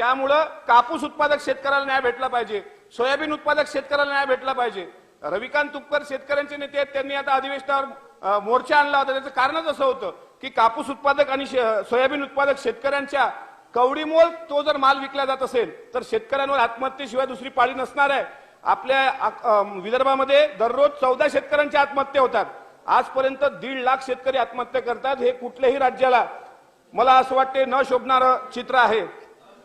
त्यामुळं कापूस उत्पादक शेतकऱ्याला न्याय भेटला पाहिजे सोयाबीन उत्पादक शेतकऱ्याला न्याय भेटला पाहिजे. रविकांत तुपकर शेतकऱ्यांचे नेते आहेत त्यांनी आता अधिवेशनावर मोर्चा आणला होता. त्याचं कारणच असं होतं की कापूस उत्पादक आणि शे- सोयाबीन उत्पादक शेतकऱ्यांच्या कवडीमोल तो जर माल विकला जात असेल तर शेतकऱ्यांवर आत्महत्येशिवाय दुसरी पाळी नसणार आहे. आपल्या विदर्भामध्ये दररोज चौदा शेतकऱ्यांच्या आत्महत्या होतात. आजपर्यंत दीड लाख शेतकरी आत्महत्या करतात. हे कुठल्याही राज्याला मला असं वाटते न शोभणारं चित्र आहे.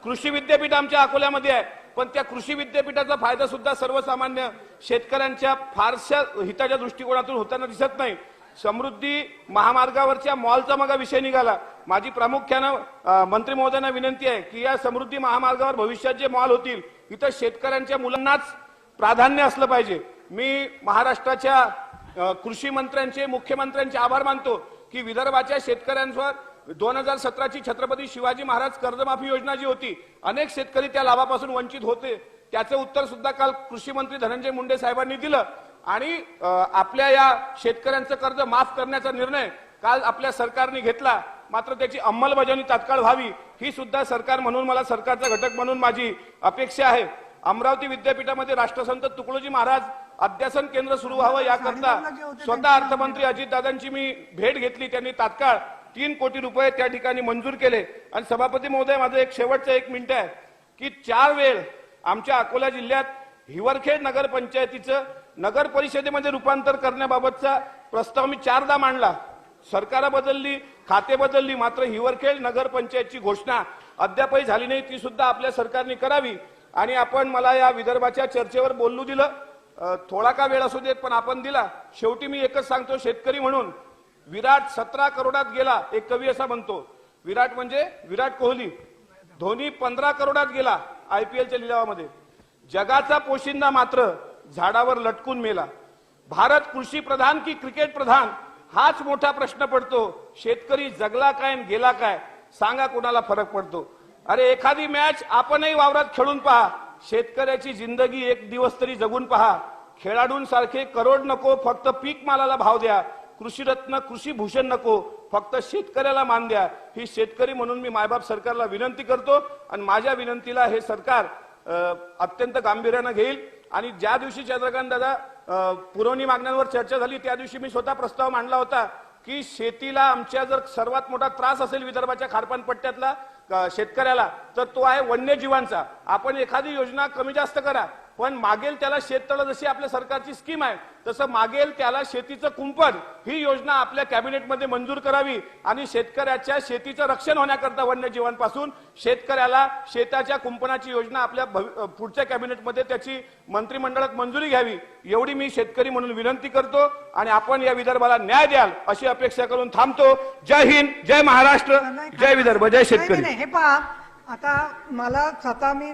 कृषी विद्यापीठ आमच्या अकोल्यामध्ये आहे. पण त्या कृषी विद्यापीठाचा फायदा सुद्धा सर्वसामान्य शेतकऱ्यांच्या फारशा हिताच्या दृष्टिकोनातून होताना दिसत नाही. समृद्धी महामार्गावरच्या मॉलचा मग विषय निघाला. माझी प्रामुख्यानं मंत्री महोदयांना विनंती आहे की या समृद्धी महामार्गावर भविष्यात जे मॉल होतील इथं शेतकऱ्यांच्या मुलांनाच प्राधान्य असलं पाहिजे. मी महाराष्ट्राच्या कृषी मंत्र्यांचे मुख्यमंत्र्यांचे आभार मानतो की विदर्भाच्या शेतकऱ्यांवर दोन हजार सतराची छत्रपती शिवाजी महाराज कर्जमाफी योजना जी होती अनेक शेतकरी त्या लाभापासून वंचित होते. त्याचं उत्तर सुद्धा काल कृषी मंत्री धनंजय मुंडे साहेबांनी दिलं. आणि आपल्या या शेतकऱ्यांचं कर्ज माफ करण्याचा निर्णय काल आपल्या सरकारने घेतला. मात्र त्याची अंमलबजावणी तात्काळ व्हावी ही सुद्धा सरकार म्हणून मला सरकारचा घटक म्हणून माझी अपेक्षा आहे. अमरावती विद्यापीठामध्ये राष्ट्रसंत तुकडोजी महाराज अध्यासन केंद्र सुरू व्हावं याकरता स्वतः अर्थमंत्री अजितदादांची मी भेट घेतली त्यांनी तात्काळ. तीन कोटी रुपये त्या ठिकाणी मंजूर केले. आणि सभापती महोदय माझं एक शेवटचं एक मिनिट आहे की चार वेळ आमच्या अकोला जिल्ह्यात हिवरखेड नगरपंचायतीचं नगर परिषदेमध्ये रूपांतर करण्याबाबतचा प्रस्ताव मी चारदा मांडला. सरकार बदलली खाते बदलली मात्र हिवरखेड नगरपंचायतची घोषणा अद्यापही झाली नाही ती सुद्धा आपल्या सरकारने करावी. आणि आपण मला या विदर्भाच्या चर्चेवर बोलू दिलं. थोडा का वेळ असू देत पण आपण दिला. शेवटी मी एकच सांगतो शेतकरी म्हणून विराट सतरा करोडात गेला एक कवी असा म्हणतो. विराट म्हणजे विराट कोहली. धोनी पंधरा करोडात गेला आयपीएलच्या लिलावामध्ये. जगाचा पोशिंदा मात्र झाडावर लटकून मेला. भारत कृषी प्रधान की क्रिकेट प्रधान? हाच मोठा प्रश्न पडतो. शेतकरी जगला काय आणि गेला काय? सांगा कोणाला फरक पडतो. अरे एखादी मॅच आपणही वावरात खेळून पहा. शेतकऱ्याची जिंदगी एक दिवस तरी जगून पहा. खेळाडूंसारखे करोड नको फक्त पीक मालाला भाव द्या. कृषीरत्न कृषी भूषण नको. फक्त शेतकऱ्याला मान द्या. ही शेतकरी म्हणून मी मायबाप सरकारला विनंती करतो आणि माझ्या विनंतीला हे सरकार अत्यंत गांभीर्यानं घेईल. आणि ज्या दिवशी चंद्रकांत दादा पुरवणी मागण्यांवर चर्चा झाली त्या दिवशी मी स्वतः प्रस्ताव मांडला होता की शेतीला आमच्या जर सर्वात मोठा त्रास असेल विदर्भाच्या खारपान पट्ट्यातला शेतकऱ्याला तर तो आहे वन्यजीवांचा. आपण एखादी योजना कमी जास्त करा. पण मागेल त्याला शेततळं जशी आपल्या सरकारची स्कीम आहे तसं मागेल त्याला शेतीचं कुंपण ही योजना आपल्या कॅबिनेटमध्ये मंजूर करावी आणि शेतकऱ्याच्या शेतीचं रक्षण होण्याकरता वन्यजीवांपासून शेतकऱ्याला शेताच्या कुंपणाची योजना आपल्या पुढच्या कॅबिनेटमध्ये त्याची मंत्रिमंडळात मंजुरी घ्यावी एवढी मी शेतकरी म्हणून विनंती करतो आणि आपण या विदर्भाला न्याय द्याल अशी अपेक्षा करून थांबतो. जय हिंद जय महाराष्ट्र जय विदर्भ जय शेतकरी. हे पहा आता मला स्वतः मी